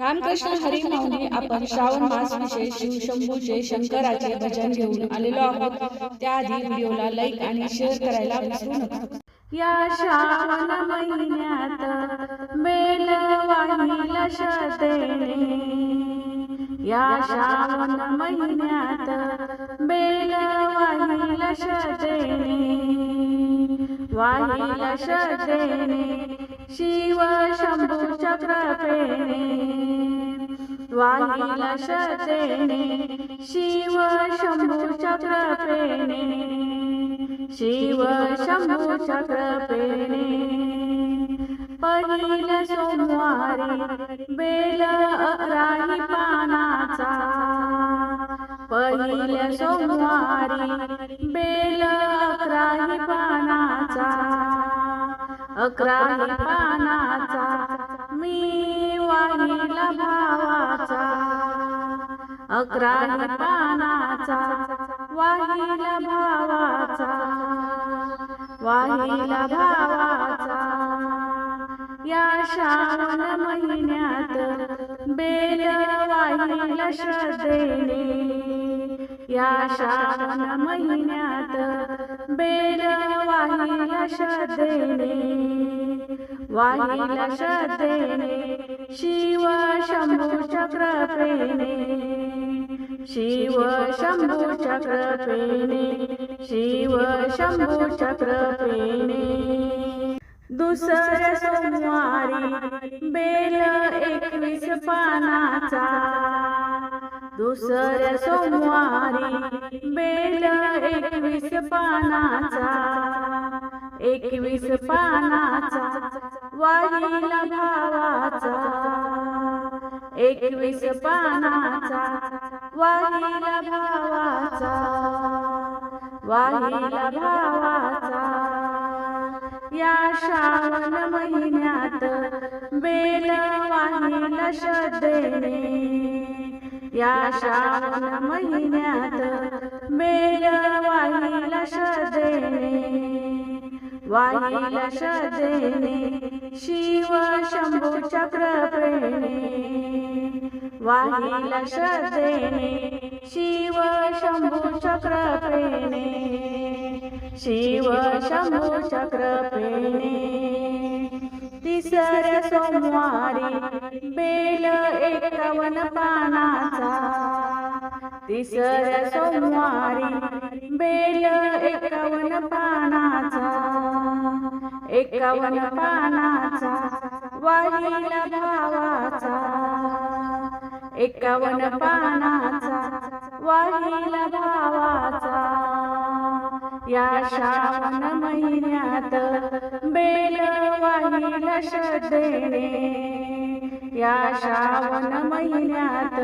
रामकृष्ण हरी माऊली आपण श्रावण मास विशेष शिवशंभूचे शंकराचे भजन घेऊन आलेलो आहोत. त्याआधी व्हिडिओला लाईक आणि शेअर करायला विसरू नका. या श्रावण महिन्यात बेल वाहिला शतेने. या श्रावण महिन्यात बेल वाहिला शतेने. वाहिला शतेने शिव शंभूच्या कृपेने वाहिला शतेने शिव चक्र कृपेने शिव शंभूच्या कृपेने. पहिल्या सोमवारी बेल अकराही पानाचा पहिल्या सोमवारी बेल अकराही पानाचा अकराही पानाचा मी वाहिला भावाचा अकरा पानाचा वाहिला भावाचा वाहिला भावाचा. या श्रावण महिन्यात बेल वाहिला श्रद्धेने या श्रावण महिन्यात बेल वाहिला श्रद्धेने वाहिला श्रद्धेने शिव शंभू चक्र कृपेने शिव शंभू चक्र कृपेने शिव शंभू चक्र कृपेने दुसऱ्या सोमवारी बेल एकवीस पानाचा दुसऱ्या सोमवारी बेल एकवीस पानाचा एकवीस पानाचा वाहिला भावाचा एकवीस पानाचा वाहिला भावाचा वाहिला भावाचा. या श्रावण महिन्यात बेल वाहिला श्रद्धेने या श्रावण महिन्यात बेल वाहिला श्रद्धेने वाहिला श्रद्धेने शिव शंभू चक्र कृपेने वाहिला श्रद्धेने शिव शंभू चक्र कृपेने शिव शंभू चक्र कृपेने. तिसऱ्या सोमवारी बेल एकावन्न पानाचा तिसऱ्या सोमवारी बेल एकावन्न पानाचा एकावन्न पानाचा वाहिला भावाचा एकावन पानाचा वाहिला भावाचा. या श्रावण महिन्यात बेल वाहिला श्रद्धेने या श्रावण महिन्यात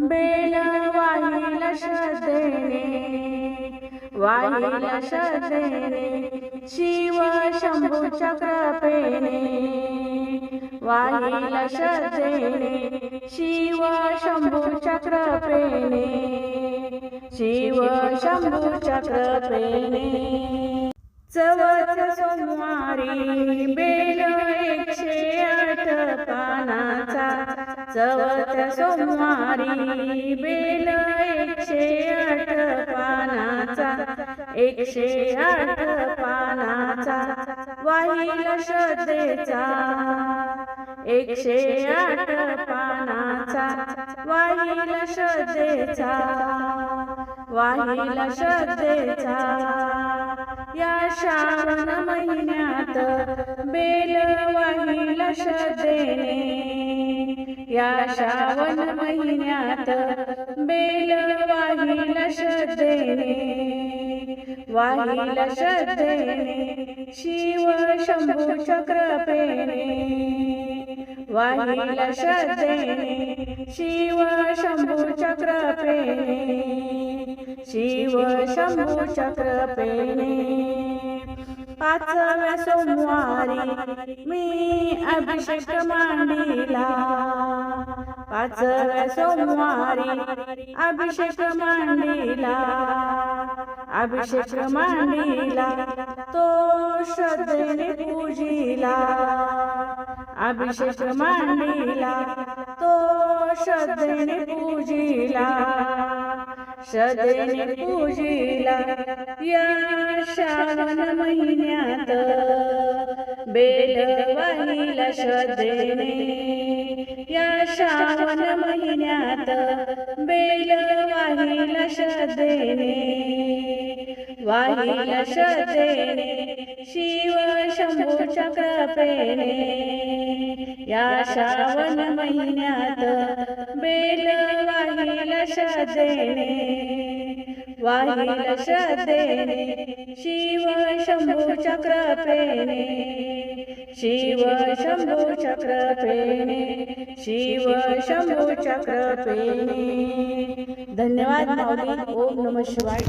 बेल वाहिला श्रद्धेने शिव शंभूच्या कृपेने वाहिला श्रद्धेने शिव शंभूच्या कृपेने शिव शंभूच्या कृपेने चवथ सोमवारी बेल एकशे आठ पानाचा. चवथ सोमवारी बेल एकशे आठ पानाचा. एकशे आठ पानाचा वाहिला श्रद्धेचा एकशे आठ पानाचा वाहिला श्रद्धेचा. वाहिला श्रद्धेचा या श्रावण महिन्यात बेल वाहिला श्रद्धेने या श्रावण महिन्यात बेल वाहिला श्रद्धेने वाहिला श्रद्धेने शिव शंभू चक्रपेने वाहिला श्रद्धेने शिव शंभू चक्रपेने शिव शंभू चक्रपेने पाचव्या सोमवारी मी अभिषेक मांडिला पाचव्या सोमवारी अभिषेक मांडिला. अभिषेक मांडिला तो श्रद्धेने पूजिला. अभिषेक मांडिला तो श्रद्धेने पूजिला. श्रद्धेने पूजिला या श्रावण महिन्यात. बेल वाहिला श्रद्धेने या श्रावण महिन्यात. बेल वाहिला श्रद्धेने वाहिला श्रद्धेने शिव शंभूच्या कृपेने या श्रावण महिन्यात बेल वाहिला श्रद्धेने वाहिला श्रद्धेने शिव शंभूच्या कृपेने शिव शंभू कृपेने शिव शंभूच्या कृपेने धन्यवाद माऊली ओम नम शिवाय.